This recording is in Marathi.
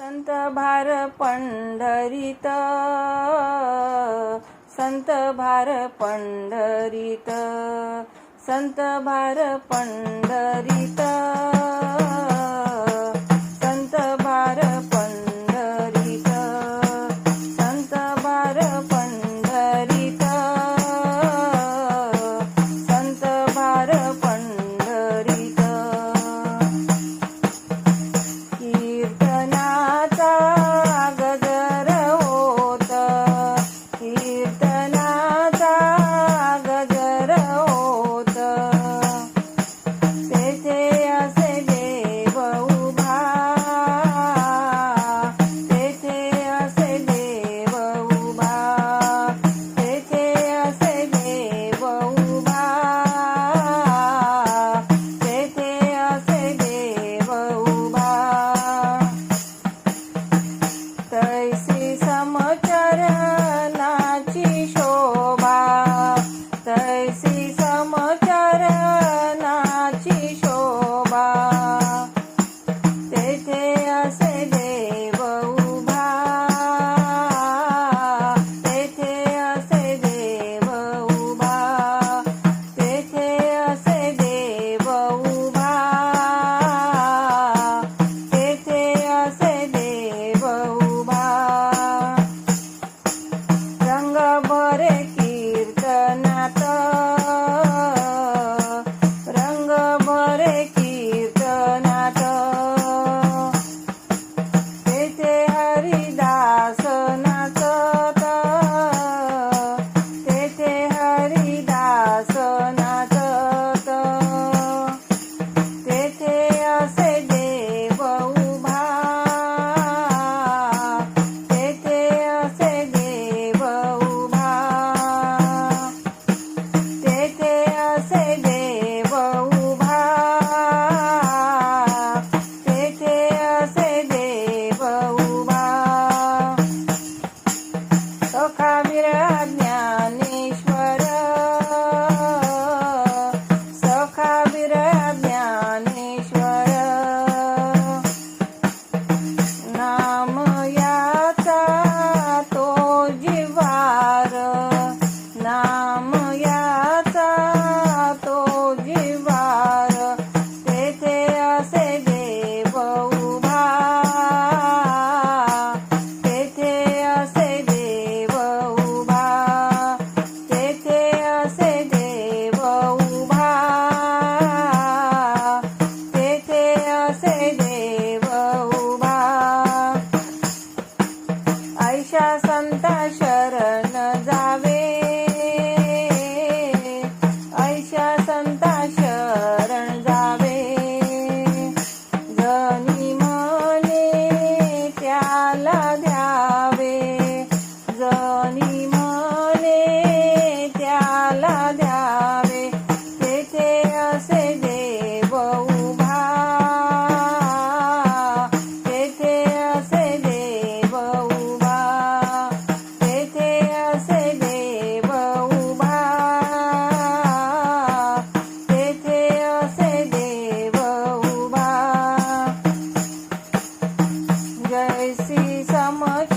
संत भार पंढरीत. संत भार पंढरीत. संत भार पंढरीत. Come on. করে si sa ma